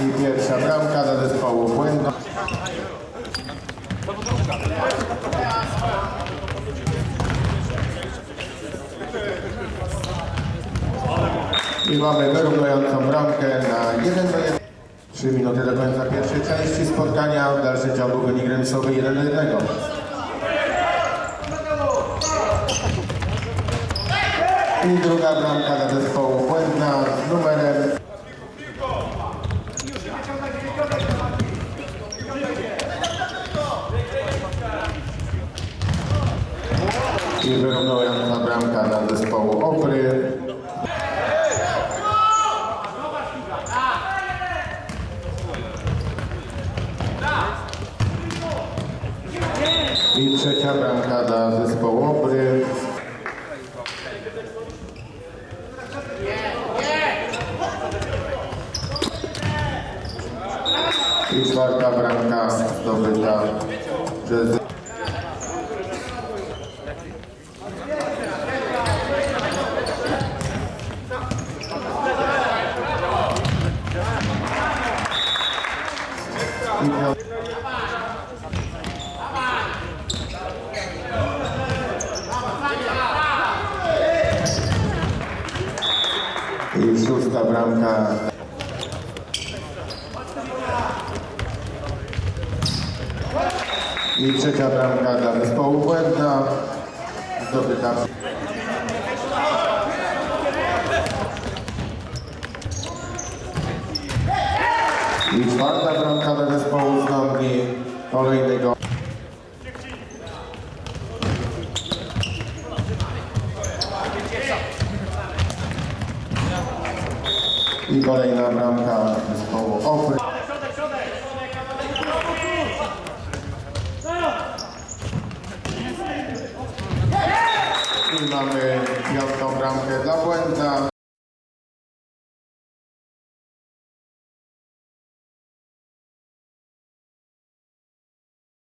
I pierwsza bramka dla zespołu Błędno. I mamy wyrównującą bramkę na 1 do 1. 3 minuty do końca pierwszej części spotkania. W dalszym ciągu wynik remisowy 1 do 1. I druga bramka dla zespołu Błędna z numerem i wyrównująca bramka dla zespołu Opry. I trzecia bramka dla zespołu Opry. I czwarta bramka zdobyta przez i szósta bramka. I trzecia bramka dla zespołu Błędna. Zdobyta I czwarta bramka dla zespołu Znamki. Kolejnego. I kolejna bramka zespołu Opry. I mamy piątą bramkę dla Błęda.